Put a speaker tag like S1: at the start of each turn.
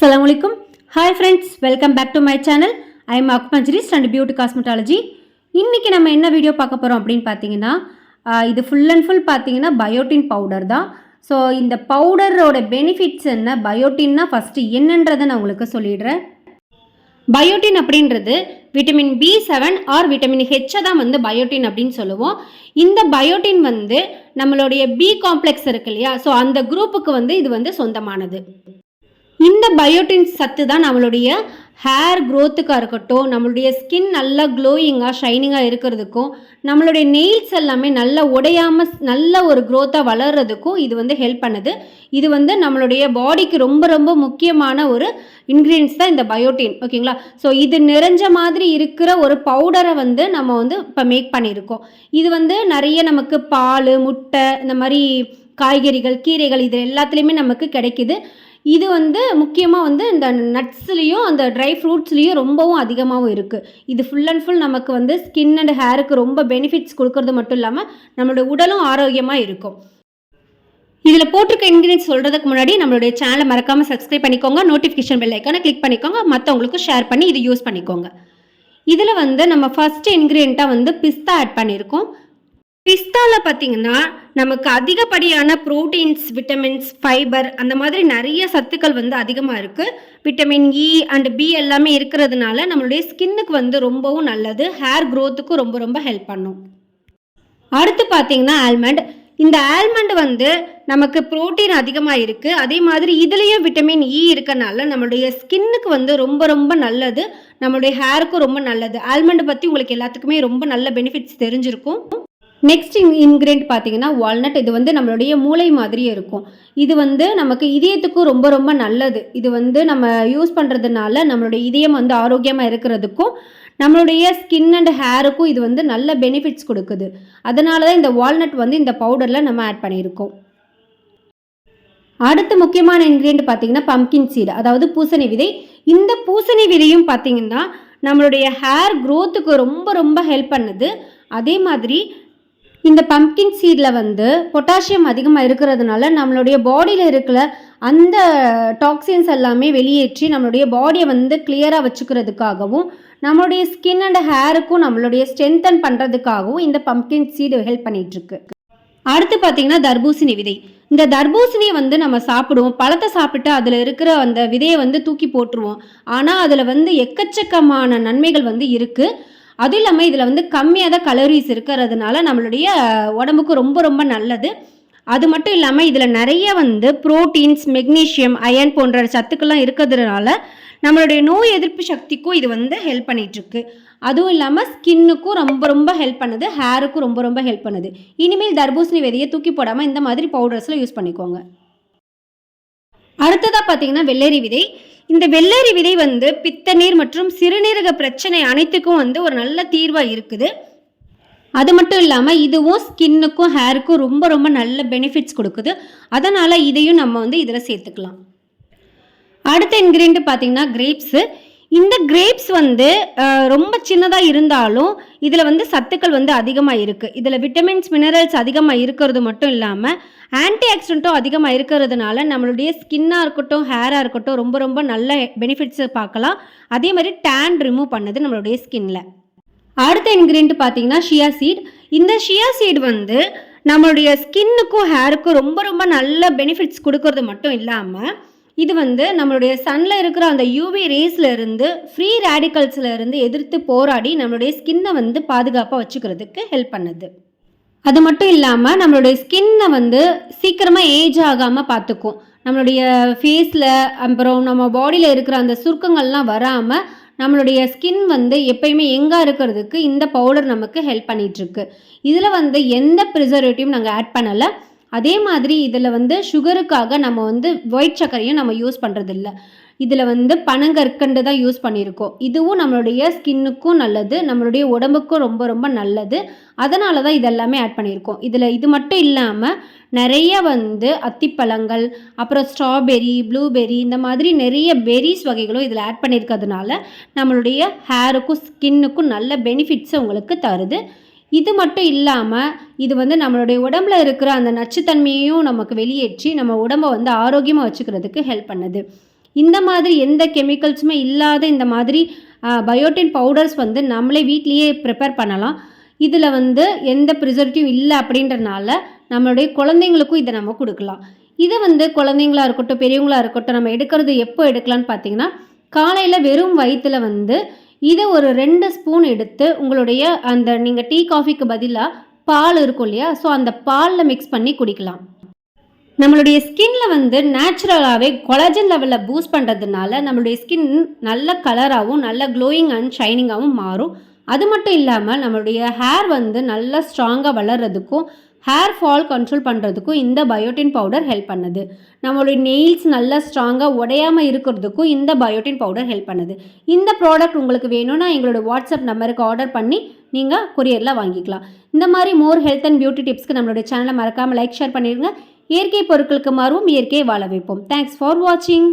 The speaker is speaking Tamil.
S1: அஸ்லாம் வலைக்கும் hi friends welcome back to my channel I am அக்மஞ்சிரிஸ்ட் and beauty cosmetology இன்றைக்கி நம்ம என்ன வீடியோ பார்க்க போகிறோம் அப்படின்னு பார்த்தீங்கன்னா இது ஃபுல் அண்ட் ஃபுல் பார்த்தீங்கன்னா பயோட்டின் பவுடர் தான். ஸோ இந்த பவுடரோட பெனிஃபிட்ஸ் என்ன? பயோட்டின்னா ஃபஸ்ட்டு என்னன்றதை நான் உங்களுக்கு சொல்லிடுறேன். பயோட்டின் அப்படின்றது vitamin B seven or vitamin ஹெச்சை தான் வந்து பயோட்டின் அப்படின்னு சொல்லுவோம். இந்த பயோட்டின் வந்து நம்மளுடைய பி காம்ப்ளெக்ஸ் இருக்கு இல்லையா? ஸோ அந்த குரூப்புக்கு வந்து இது வந்து சொந்தமானது. இந்த பயோட்டின் சத்து தான் நம்மளுடைய ஹேர் க்ரோத்துக்காக இருக்கட்டும் நம்மளுடைய ஸ்கின் நல்லா க்ளோயிங்காக ஷைனிங்காக இருக்கிறதுக்கும் நம்மளுடைய நெயில்ஸ் எல்லாமே நல்லா உடையாமல் நல்ல ஒரு க்ரோத்தாக வளர்கிறதுக்கும் இது வந்து ஹெல்ப் பண்ணுது. இது வந்து நம்மளுடைய பாடிக்கு ரொம்ப ரொம்ப முக்கியமான ஒரு இன்க்ரீடியன்ஸ் தான் இந்த பயோட்டின் ஓகேங்களா ஸோ இது நிறைஞ்ச மாதிரி இருக்கிற ஒரு பவுடரை வந்து நம்ம வந்து இப்போ மேக் பண்ணியிருக்கோம். இது வந்து நிறைய நமக்கு பால் முட்டை இந்த மாதிரி காய்கறிகள் கீரைகள் இது எல்லாத்துலேயுமே நமக்கு கிடைக்கிது. இது வந்து முக்கியமாக வந்து இந்த நட்ஸ்லேயும் அந்த ட்ரை ஃப்ரூட்ஸ்லேயும் ரொம்பவும் அதிகமாகவும் இருக்குது இது ஃபுல் அண்ட் ஃபுல் நமக்கு வந்து ஸ்கின் அண்ட் ஹேருக்கு ரொம்ப பெனிஃபிட்ஸ் கொடுக்கறது மட்டும் இல்லாமல் நம்மளோட உடலும் ஆரோக்கியமாக இருக்கும். இதில் போட்டிருக்க இன்க்ரீடியன்ஸ் சொல்கிறதுக்கு முன்னாடி நம்மளுடைய சேனலை மறக்காமல் சப்ஸ்கிரைப் பண்ணிக்கோங்க. நோட்டிஃபிகேஷன் பெல் ஐக்கானை கிளிக் பண்ணிக்கோங்க. மற்றவங்களுக்கு ஷேர் பண்ணி இது யூஸ் பண்ணிக்கோங்க. இதில் வந்து நம்ம ஃபஸ்ட்டு இன்க்ரீடியண்ட்டாக வந்து பிஸ்தா ஆட் பண்ணியிருக்கோம். பிஸ்தாவில் பார்த்தீங்கன்னா நமக்கு அதிகப்படியான ப்ரோட்டீன்ஸ் விட்டமின்ஸ் ஃபைபர் அந்த மாதிரி நிறைய சத்துக்கள் வந்து அதிகமாக இருக்குது vitamin E e and B எல்லாமே இருக்கிறதுனால நம்மளுடைய ஸ்கின்னுக்கு வந்து ரொம்பவும் நல்லது. ஹேர் க்ரோத்துக்கும் ரொம்ப ரொம்ப ஹெல்ப் பண்ணும். அடுத்து பார்த்தீங்கன்னா ஆல்மண்ட் இந்த ஆல்மண்ட் வந்து நமக்கு புரோட்டீன் அதிகமாக இருக்குது அதே மாதிரி இதுலேயும் விட்டமின் இ e இருக்கனால நம்மளுடைய ஸ்கின்னுக்கு வந்து ரொம்ப ரொம்ப நல்லது. நம்மளுடைய ஹேருக்கும் ரொம்ப நல்லது. ஆல்மண்ட் பற்றி உங்களுக்கு எல்லாத்துக்குமே ரொம்ப நல்ல பெனிஃபிட்ஸ் தெரிஞ்சிருக்கும். நெக்ஸ்ட் இன்க்ரீடியன்ட் பார்த்தீங்கன்னா வால்நட் இது வந்து நம்மளுடைய மூளை மாதிரியே இருக்கும். இது வந்து நமக்கு இதயத்துக்கும் ரொம்ப ரொம்ப நல்லது. இது வந்து நம்ம யூஸ் பண்ணுறதுனால நம்மளுடைய இதயம் வந்து ஆரோக்கியமாக இருக்கிறதுக்கும் நம்மளுடைய ஸ்கின் அண்ட் ஹேருக்கும் இது வந்து நல்ல பெனிஃபிட்ஸ் கொடுக்குது. அதனால தான் இந்த வால்நட் வந்து இந்த பவுடரில் நம்ம ஆட் பண்ணியிருக்கோம். அடுத்த முக்கியமான இன்க்ரீடியன்ட் பார்த்தீங்கன்னா பம்கின் சீடு அதாவது பூசணி விதை. இந்த பூசணி விதையும் பார்த்தீங்கன்னா நம்மளுடைய ஹேர் க்ரோத்துக்கு ரொம்ப ரொம்ப ஹெல்ப் பண்ணுது. அதே மாதிரி இந்த பம்கின் சீடில் வந்து பொட்டாசியம் அதிகமாக இருக்கிறதுனால நம்மளுடைய பாடியில் இருக்கிற அந்த டாக்ஸின்ஸ் எல்லாமே வெளியேற்றி நம்மளுடைய பாடியை வந்து கிளியராக வச்சுக்கிறதுக்காகவும் நம்மளுடைய ஸ்கின் அண்ட் ஹேருக்கும் நம்மளுடைய ஸ்ட்ரென்தன் பண்ணுறதுக்காகவும் இந்த பம்ப்கின் சீடு ஹெல்ப் பண்ணிகிட்ருக்கு அடுத்து பார்த்தீங்கன்னா தர்பூசணி விதை. இந்த தர்பூசணியை வந்து நம்ம சாப்பிடுவோம். பழத்தை சாப்பிட்டு அதில் இருக்கிற அந்த விதையை வந்து தூக்கி போட்டுருவோம். ஆனால் அதில் வந்து எக்கச்சக்கமான நன்மைகள் வந்து இருக்குது அதுவும் இல்லாமல் இதில் வந்து கம்மியாக தான் கலோரிஸ் இருக்கிறதுனால நம்மளுடைய உடம்புக்கு ரொம்ப ரொம்ப நல்லது. அது மட்டும் இல்லாமல் இதில் நிறைய வந்து புரோட்டீன்ஸ் மெக்னீஷியம் அயன் போன்ற சத்துக்கள்லாம் இருக்கிறதுனால நம்மளுடைய நோய் எதிர்ப்பு சக்திக்கும் இது வந்து ஹெல்ப் பண்ணிகிட்ருக்கு அதுவும் இல்லாமல் ஸ்கின்னுக்கும் ரொம்ப ரொம்ப ஹெல்ப் பண்ணுது ஹேருக்கும் ரொம்ப ரொம்ப ஹெல்ப் பண்ணுது. இனிமேல் தர்பூசணி விதையை தூக்கி போடாமல் இந்த மாதிரி பவுடர்ஸில் யூஸ் பண்ணிக்கோங்க. அடுத்ததாக பார்த்தீங்கன்னா வெள்ளரி விதை. இந்த வெள்ளரி விதை வந்து பித்தநீர் மற்றும் சிறுநீரக பிரச்சனை அனைத்துக்கும் வந்து ஒரு நல்ல தீர்வாக இருக்குது. அது மட்டும் இல்லாமல் இதுவும் ஸ்கின்னுக்கும் ஹேருக்கும் ரொம்ப ரொம்ப நல்ல பெனிஃபிட்ஸ் கொடுக்குது. அதனால் இதையும் நம்ம வந்து இதில் சேர்த்துக்கலாம். அடுத்த இன்க்ரீடியன்ட் பார்த்தீங்கன்னா கிரேப்ஸு இந்த கிரேப்ஸ் வந்து ரொம்ப சின்னதாக இருந்தாலும் இதில் வந்து சத்துக்கள் வந்து அதிகமாக இருக்குது இதில் விட்டமின்ஸ் மினரல்ஸ் அதிகமாக இருக்கிறது மட்டும் இல்லாமல் ஆன்டி ஆக்சிடென்ட்டும் அதிகமாக இருக்கிறதுனால நம்மளுடைய ஸ்கின்னாக இருக்கட்டும் ஹேராக இருக்கட்டும் ரொம்ப ரொம்ப நல்ல பெனிஃபிட்ஸை பார்க்கலாம். அதே மாதிரி டேன் ரிமூவ் பண்ணுது நம்மளுடைய ஸ்கின்ல அடுத்த இன்க்ரீடியன்ட் பார்த்தீங்கன்னா ஷியா சீட் இந்த ஷியா சீட் வந்து நம்மளுடைய ஸ்கின்னுக்கும் ஹேருக்கும் ரொம்ப ரொம்ப நல்ல பெனிஃபிட்ஸ் கொடுக்கறது மட்டும் இல்லாமல் இது வந்து நம்மளுடைய சன்ல இருக்கிற அந்த யூவி ரேஸ்ல இருந்து ஃப்ரீ ரேடிக்கல்ஸ்ல இருந்து எதிர்த்து போராடி நம்மளுடைய ஸ்கின்னை வந்து பாதுகாப்பாக வச்சுக்கிறதுக்கு ஹெல்ப் பண்ணுது. அது மட்டும் இல்லாமல் நம்மளுடைய ஸ்கின்னை வந்து சீக்கிரமாக ஏஜ் ஆகாமல் பார்த்துக்கும் நம்மளுடைய ஃபேஸில் அப்புறம் நம்ம பாடியில் இருக்கிற அந்த சுருக்கங்கள்லாம் வராமல் நம்மளுடைய ஸ்கின் வந்து எப்பயுமே எங்காக இருக்கிறதுக்கு இந்த பவுடர் நமக்கு ஹெல்ப் பண்ணிகிட்ருக்கு இதில் வந்து எந்த ப்ரிசர்வேட்டிவும் நாங்கள் ஆட் பண்ணலை. அதே மாதிரி இதில் வந்து சுகருக்காக நம்ம வந்து ஒயிட் சர்க்கரையும் நம்ம யூஸ் பண்ணுறதில்ல இதில் வந்து பனங்கற்கண்டு தான் யூஸ் பண்ணியிருக்கோம். இதுவும் நம்மளுடைய ஸ்கின்னுக்கும் நல்லது நம்மளுடைய உடம்புக்கும் ரொம்ப ரொம்ப நல்லது. அதனால தான் இதெல்லாமே ஆட் பண்ணியிருக்கோம். இதில் இது மட்டும் இல்லாமல் நிறைய வந்து அத்திப்பழங்கள் அப்புறம் ஸ்ட்ராபெரி ப்ளூபெரி இந்த மாதிரி நிறைய பெரிஸ் வகைகளும் இதில் ஆட் பண்ணியிருக்கிறதுனால நம்மளுடைய ஹேருக்கும் ஸ்கின்னுக்கும் நல்ல பெனிஃபிட்ஸை உங்களுக்கு தருது. இது மட்டும் இல்லாமல் இது வந்து நம்மளுடைய உடம்புல இருக்கிற அந்த நச்சுத்தன்மையையும் நமக்கு வெளியேற்றி நம்ம உடம்பை வந்து ஆரோக்கியமாக வச்சுக்கிறதுக்கு ஹெல்ப் பண்ணுது. இந்த மாதிரி எந்த கெமிக்கல்ஸுமே இல்லாத இந்த மாதிரி பயோட்டின் பவுடர்ஸ் வந்து நம்மளே வீட்லேயே ப்ரிப்பேர் பண்ணலாம். இதில் வந்து எந்த ப்ரிசர்வேட்டிவ் இல்லை அப்படின்றனால நம்மளுடைய குழந்தைங்களுக்கும் இதை நம்ம கொடுக்கலாம். இதை வந்து குழந்தைங்களா இருக்கட்டும் பெரியவங்களா இருக்கட்டும் நம்ம எடுக்கிறது எப்போ எடுக்கலாம்னு பார்த்தீங்கன்னா காலையில் வெறும் வயிற்றுல வந்து இதை ஒரு ரெண்டு ஸ்பூன் எடுத்து உங்களுடைய அந்த நீங்கள் டீ காஃபிக்கு பதிலாக பால் இருக்கும் இல்லையா? ஸோ அந்த பாலில் மிக்ஸ் பண்ணி குடிக்கலாம். நம்மளுடைய ஸ்கின்ல வந்து நேச்சுரலாகவே கொலாஜன் லெவலில் பூஸ்ட் பண்ணுறதுனால நம்மளுடைய ஸ்கின் நல்ல கலராகவும் நல்ல க்ளோயிங் அண்ட் ஷைனிங்காகவும் மாறும். அது மட்டும் இல்லாமல் நம்மளுடைய ஹேர் வந்து நல்லா ஸ்ட்ராங்காக வளர்கிறதுக்கும் ஹேர் ஃபால் கண்ட்ரோல் பண்ணுறதுக்கும் இந்த பயோட்டின் பவுடர் ஹெல்ப் பண்ணுது. நம்மளுடைய நெயில்ஸ் நல்லா ஸ்ட்ராங்காக உடையாமல் இருக்கிறதுக்கும் இந்த பயோட்டின் பவுடர் ஹெல்ப் பண்ணுது. இந்த ப்ராடக்ட் உங்களுக்கு வேணும்னா எங்களோட வாட்ஸ்அப் நம்பருக்கு ஆர்டர் பண்ணி நீங்கள் கொரியரில் வாங்கிக்கலாம். இந்த மாதிரி மோர் ஹெல்த் அண்ட் பியூட்டி டிப்ஸ்க்கு நம்மளுடைய சேனலை மறக்காமல் லைக் ஷேர் பண்ணிடுங்க இயற்கை பொருட்களுக்கு மாறுவோம் இயற்கையை வாழ வைப்போம். தேங்க்ஸ் ஃபார் வாட்சிங்